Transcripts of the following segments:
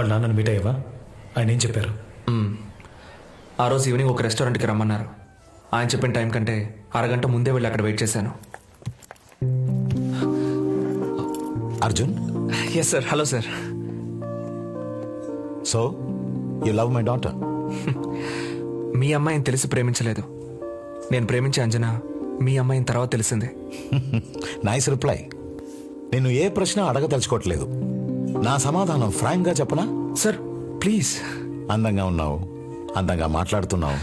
వాళ్ళ నాన్నని మీట్ అయ్యావా? ఆయన ఏం చెప్పారు. ఆ రోజు ఈవినింగ్ ఒక రెస్టారెంట్కి రమ్మన్నారు. ఆయన చెప్పిన టైం కంటే అరగంట ముందే వెళ్ళి అక్కడ వెయిట్ చేశాను. Arjun? Yes sir hello sir so you love my daughter మీ అమ్మాయిని తెలిసి ప్రేమించలేదు. నేను ప్రేమించే అంజనా మీ అమ్మాయిని తర్వాత తెలిసిందే. నైస్ రిప్లై నేను ఏ ప్రశ్న అడగదలుచుకోవట్లేదు. నా సమాధానం ఫ్రాంక్గా చెప్పనా? Sir please. అందంగా ఉన్నావు. అందంగా మాట్లాడుతున్నావు.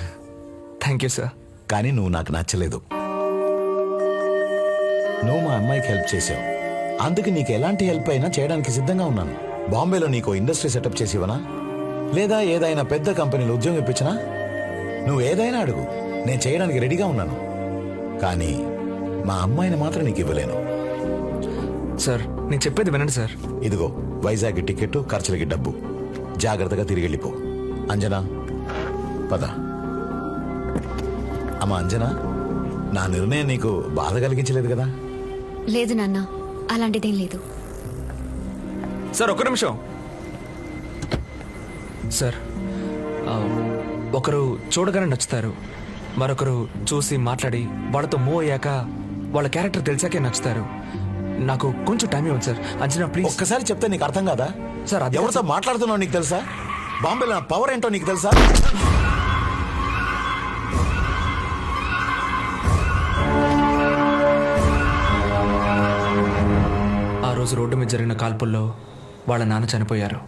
Thank you sir. కానీ నువ్వు నాకు నచ్చలేదు. నువ్వు మా అమ్మాయికి హెల్ప్ చేసావు అందుకు నీకు ఎలాంటి హెల్ప్ అయినా చేయడానికి సిద్ధంగా ఉన్నాను. బాంబేలో నీకు ఇండస్ట్రీ సెటప్ చేసి ఇవ్వనా? లేదా ఏదైనా పెద్ద కంపెనీలో ఉద్యోగం ఇప్పించనా? నువ్వు ఏదైనా అడుగు. నేను చేయడానికి రెడీగా ఉన్నాను. కానీ మా అమ్మాయిని మాత్రం నీకు ఇవ్వలేను. సార్ నేను చెప్పేది వినండి సార్. ఇదిగో. వైజాగ్ టికెట్ ఖర్చులకి డబ్బు. జాగ్రత్తగా తిరిగి వెళ్ళిపో. అంజనా పద. అమ్మ అంజనా నా నిర్ణయం నీకు బాధ కలిగించలేదు కదా? లేదు నాన్న అలాంటిదేం లేదు. సార్ ఒక్క నిమిషం. సార్ ఒకరు చూడగానే నచ్చుతారు. మరొకరు చూసి మాట్లాడి వాళ్ళతో మూవ్ అయ్యాక వాళ్ళ క్యారెక్టర్ తెలిసాకే నచ్చుతారు. నాకు కొంచెం టైం ఇవ్వండి సార్ అంచనా ప్లీజ్ ఒక్కసారి చెప్తే నీకు అర్థం కాదా? సార్, అది ఎవరితో మాట్లాడుతున్నావు నీకు తెలుసా? బాంబేలో నా పవర్ ఏంటో నీకు తెలుసా? ఆ రోజు రోడ్డు మీద జరిగిన కాల్పుల్లో వాళ్ళ నాన్న చనిపోయారు.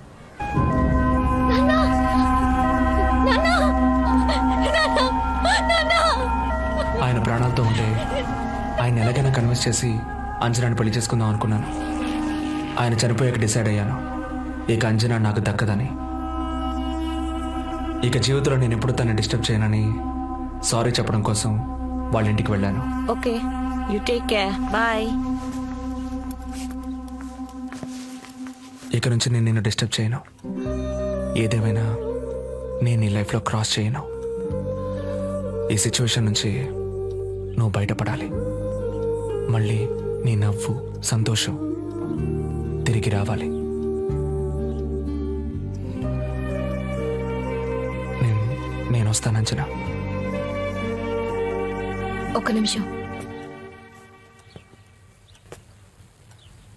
ఆయన ప్రాణాలతో ఉంటే ఆయన ఎలాగైనా కన్విన్స్ చేసి అంజనాని పెళ్ళి చేసుకుందాం అనుకున్నాను. ఆయన చనిపోయాక డిసైడ్ అయ్యాను. ఇక అంజనా నాకు దక్కదని. ఇక జీవితంలో నేను ఎప్పుడు తనని డిస్టర్బ్ చేయనని సారీ చెప్పడం కోసం వాళ్ళ ఇంటికి వెళ్ళాను. Okay you take care bye ఇక నుంచి నేను నిన్ను డిస్టర్బ్ చేయను. ఏదేమైనా నేను నీ లైఫ్లో క్రాస్ చేయను. ఈ సిచ్యువేషన్ నుంచి నువ్వు బయటపడాలి. మళ్ళీ నీ నవ్వు సంతోషం తిరిగి రావాలి. నేను వస్తానంచనా ఒక్క నిమిషం.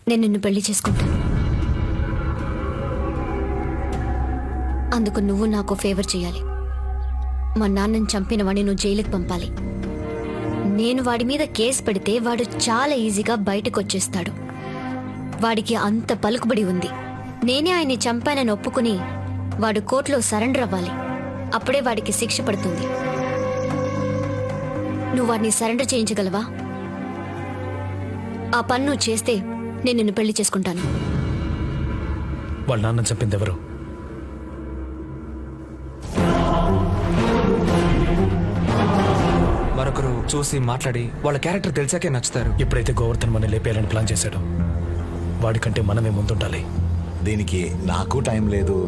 నేను నిన్ను పెళ్ళి చేసుకుంటాను అందుకు నువ్వు నాకు ఫేవర్ చేయాలి. మా నాన్నని చంపిన వాడిని నువ్వు జైలుకి పంపాలి. నేను వాడి మీద కేసు పెడితే వాడు చాలా ఈజీగా బయటకు వచ్చేస్తాడు వాడికి అంత పలుకుబడి ఉంది. నేనే ఆయన్ని చంపానని ఒప్పుకుని వాడు కోర్టులో సరెండర్ అవ్వాలి. అప్పుడే వాడికి శిక్ష పడుతుంది. నువ్వు వాడిని సరెండర్ చేయించగలవా? ఆ పన్ను చేస్తే నేను నిన్ను పెళ్ళి చేసుకుంటాను. వాళ్ళ నాన్న చెప్పింది ఎవరు? చూసి మాట్లాడి వాళ్ళ క్యారెక్టర్ తెలిసాకే నచ్చుతారు. ఎప్పుడైతే గోవర్ధన్ మన లేపేయాలని ప్లాన్ చేశాడో. వాడికంటే మనమే ముందుండాలి. దీనికి నాకు టైం లేదు.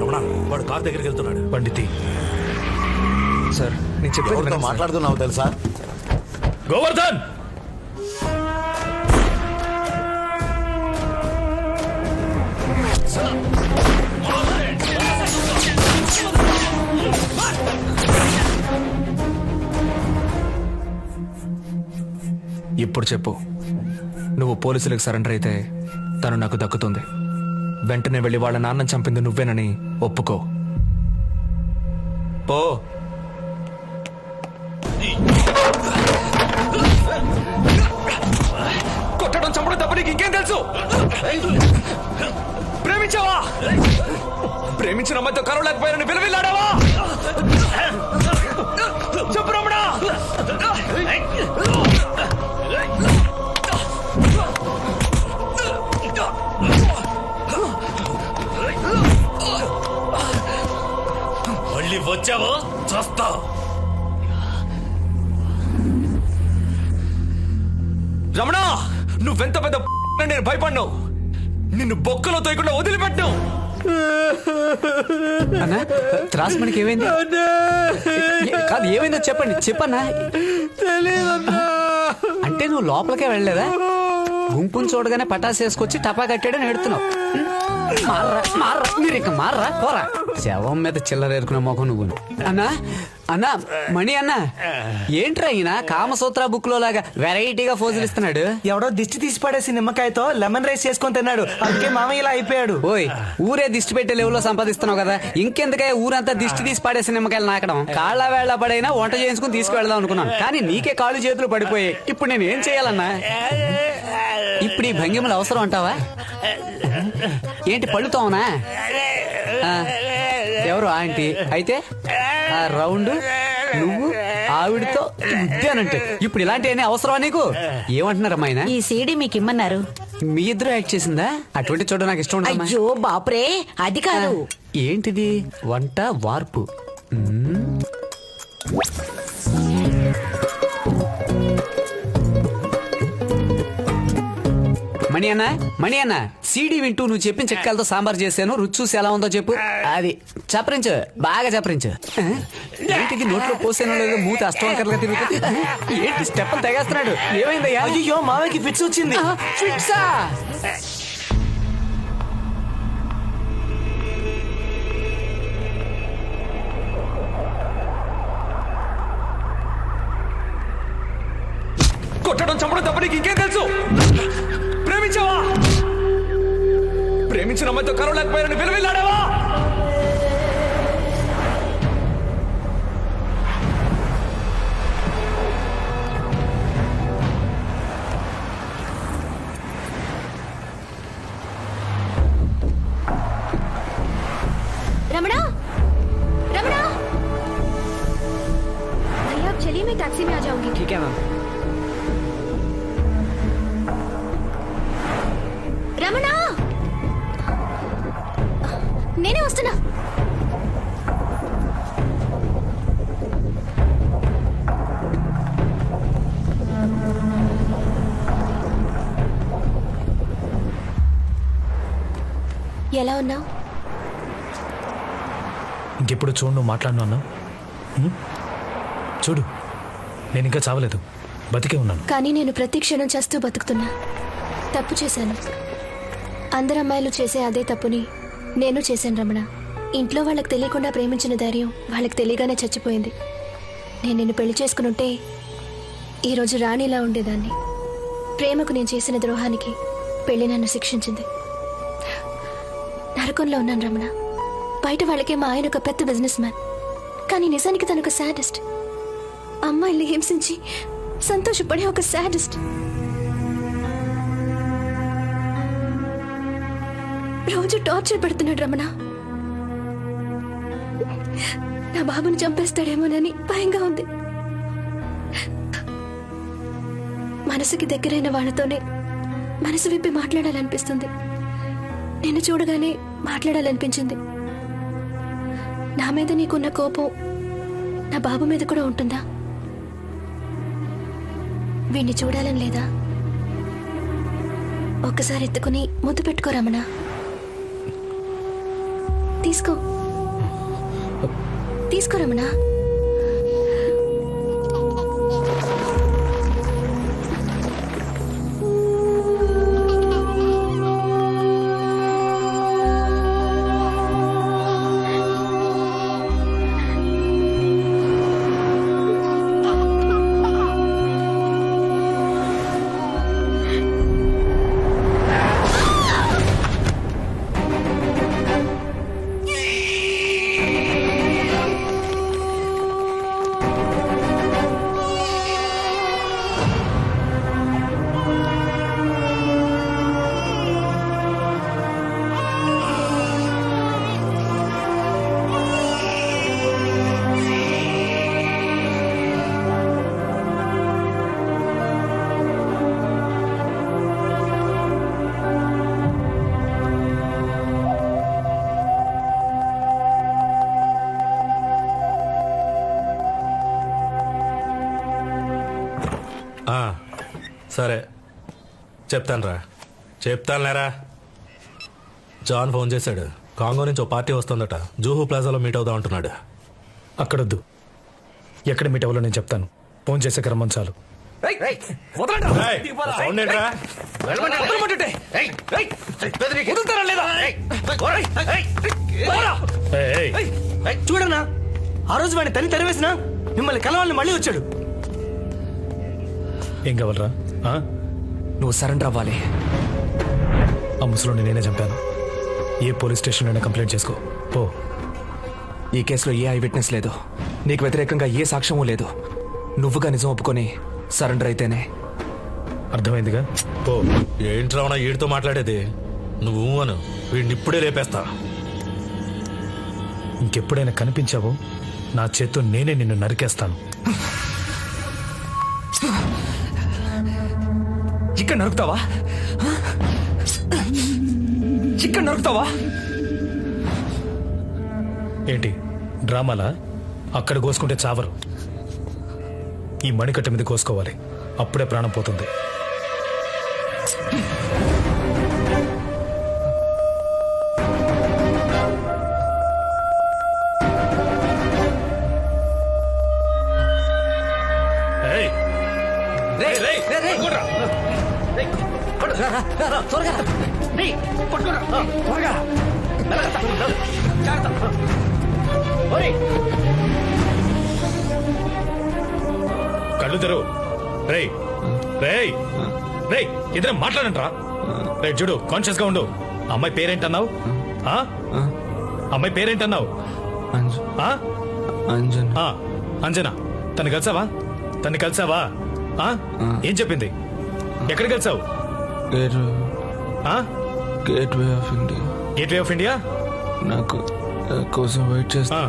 రమణ వాడు కార్ దగ్గరికి వెళ్తున్నాడు. పండితి సార్ నేను చెప్పేది సార్. మాట్లాడుతున్నావు తెలుసా? గోవర్ధన్! ఇప్పుడు చెప్పు. నువ్వు పోలీసులకు సరెండర్ అయితే తను నాకు దక్కుతుంది. వెంటనే వెళ్ళి వాళ్ళ నాన్నని చంపింది నువ్వేనని ఒప్పుకో. పో. కొట్టడం చంపడం తప్ప నీకు ఇంకేం తెలుసు? ప్రేమించావా? ప్రేమించిన అమ్మాయితో కరవలేకపోయానని విలవిల్లాడావా? చెప్పు రమణ. నేను భయపడ్డావు నిన్ను బొక్కలో తోయకుండా వదిలిపెట్టావు అన్నా త్రాస్ మనకి ఏమైంది? కాదు ఏమైందో చెప్పండి. చెప్పన్నా. అంటే నువ్వు లోపలికే వెళ్ళలేదా? గుంపుని చూడగానే పటాసు వేసుకొచ్చి టపా కట్టాడని ఎడుతున్నావు మార్రా మార్రా మీరు ఇంకా మార్రా పోరా. శవం మీద చిల్లర ఏరుకునే మొఖం నువ్వు. అన్నా అన్నా మణి అన్నా ఏంట్రా ఈయన? కామసూత్ర బుక్లో లాగా వెరైటీగా ఫోజులు ఇస్తున్నాడు. ఎవడో దిష్టి తీసి పడేసి నిమ్మకాయతో లెమన్ రైస్ చేసుకొని తిన్నాడు. అందుకే మామయ్య ఇలా అయిపోయాడు. ఓయ్ ఊరే దిష్టి పెట్టే లెవెల్లో సంపాదిస్తున్నావు కదా. ఇంకెందుకే ఊరంతా దిష్టి తీసి పడేసి నిమ్మకాయలు నాకడం? కాళ్ళ వేళ పడైనా వంట చేసుకుని తీసుకువెళ్దాం అనుకున్నాను. కానీ నీకే కాళ్ళు చేతులు పడిపోయాయి. ఇప్పుడు నేను ఏం చేయాలన్నా? ఇప్పుడు ఈ భంగిమలు అవసరం అంటావా? ఏంటి పళ్ళుతోనా ఆ, ఎవరు ఆంటీ? అయితే? ఆ రౌండ్ నువ్వు ఆవిడతో ఉద్యానంటే ఇప్పుడు ఇలాంటివన్నీ అవసరమా నీకు? ఏమంటున్నారమ్మా ఆయన? ఈ సీడీ మీకు ఇమ్మన్నారు. మీ ఇద్దరు యాక్ట్ చేసిందా? అటువంటి చూడ నాకు ఇష్టం. అయ్యో బాపురే అది కాదు. ఏంటిది? వంట వార్పు. మణి అన్న మణి అన్న సీడీ వింటూ నువ్వు చెప్పిన చిట్కాలతో సాంబార్ చేశాను. రుచి చూసి ఎలా ఉందో చెప్పు. అది చప్పరించు బాగా చప్పరించు ఆ? ఏంటిది నోట్లో పోసానో లేదో మూత అష్టవంకర్లుగా తిరుగుతుంది? ఏంటి స్టెప్ తెగేస్తున్నాడు ఏమైందయ్యా? అయ్యో మామయ్యకి ఫిట్స్ వచ్చింది. ఫిట్సా కొట్టడం చంపడం తప్ప నీకు ఇంకేం తెలుసు? ప్రేమించిన మధ్య కరువు లేకపోయారని విలువెళ్ళాడావా నేనే వస్తున్నా. ఎలా ఉన్నావు? ఇంకెప్పుడు చూడు నువ్వు మాట్లాడినా అన్నా. చూడు నేను ఇంకా చావలేదు. బతికే ఉన్నాను. కానీ నేను ప్రతి క్షణం చేస్తూ బతుకుతున్నా. తప్పు చేశాను. అందరు అమ్మాయిలు చేసే అదే తప్పుని నేను చేశాను రమణ. ఇంట్లో వాళ్ళకి తెలియకుండా ప్రేమించిన ధైర్యం వాళ్ళకి తెలియగానే చచ్చిపోయింది. నేను నిన్ను పెళ్ళి చేసుకునుంటే ఈరోజు రాణిలా ఉండేదాన్ని. ప్రేమకు నేను చేసిన ద్రోహానికి పెళ్ళి నన్ను శిక్షించింది. నరకంలో ఉన్నాను రమణ. బయట వాళ్ళకే మా ఆయన ఒక పెద్ద బిజినెస్ మ్యాన్. కానీ నిజానికి తను ఒక సాడెస్ట్. అమ్మాయిల్ని హింసించి సంతోషపడే ఒక సాడెస్ట్. రోజు టార్చర్ పెడుతున్నాడు రమణ. నా బాబుని చంపేస్తాడేమోనని భయంగా ఉంది. మనసుకి దగ్గరైన వాళ్ళతోనే మనసు విప్పి మాట్లాడాలనిపిస్తుంది. నిన్ను చూడగానే మాట్లాడాలనిపించింది. నా మీద నీకున్న కోపం నా బాబు మీద కూడా ఉంటుందా? వీణ్ణి చూడాలని లేదా? ఒక్కసారి ఎత్తుకుని ముద్దు పెట్టుకో తీసుకో. తీసుకో రమణ. సరే. చెప్తానురా. చెప్తానులేరా? జాన్ ఫోన్ చేశాడు. కాంగో నుంచి ఓ పార్టీ వస్తుందట. జూహు ప్లాజాలో మీట్ అవుదాం అంటున్నాడు. అక్కడొద్దు. ఎక్కడ మీట్ అవ్వాలో నేను చెప్తాను. ఫోన్ చేసే క్రమం చాలు. చూడన్నా! ఆ రోజు వాడిని తని తరివేసిన మిమ్మల్ని కలవాలని మళ్ళీ వచ్చాడు. ఏం కావాలరా? నువ్వు సరెండర్ అవ్వాలి. ఆ ముసలోని నేనే చంపాను. ఏ పోలీస్ స్టేషన్లోనే కంప్లైంట్ చేసుకో. పో. ఈ కేసులో ఏ ఐ విట్నెస్ లేదు. నీకు వ్యతిరేకంగా ఏ సాక్ష్యమూ లేదు. నువ్వుగా నిజం ఒప్పుకొని సరెండర్ అయితేనే. అర్థమైందిగా? పో. ఏంట్రా ఉన్నా వీడితో మాట్లాడేది? నువ్వు అను. వీడిని ఇప్పుడే లేపేస్తా. ఇంకెప్పుడైనా కనిపించావో నా చేత్తో నేనే నిన్ను నరికేస్తాను. ఇక్కడ నరుకుతావా ఇక్కడ నరుకుతావా ఏంటి డ్రామాలా అక్కడ కోసుకుంటే చావరు ఈ మణికట్ట మీద కోసుకోవాలి అప్పుడే ప్రాణం పోతుంది. కళ్ళు తెరు రేయ్. రేయ్. రేయ్ ఇద్దరం మాట్లాడంట్రా. రే చూడు కాన్షియస్గా ఉండు. అమ్మాయి పేరేంటన్నావు? అమ్మాయి పేరేంటన్నావు? అంజన్. ఆ, అంజనా. తను కలిసావా? తను కలిసావా? ఏం చెప్పింది? ఎక్కడ కలిసావు గేట్ ఆ? Gateway of India gateway of India నాకు కోసం వెయిట్ ఆ.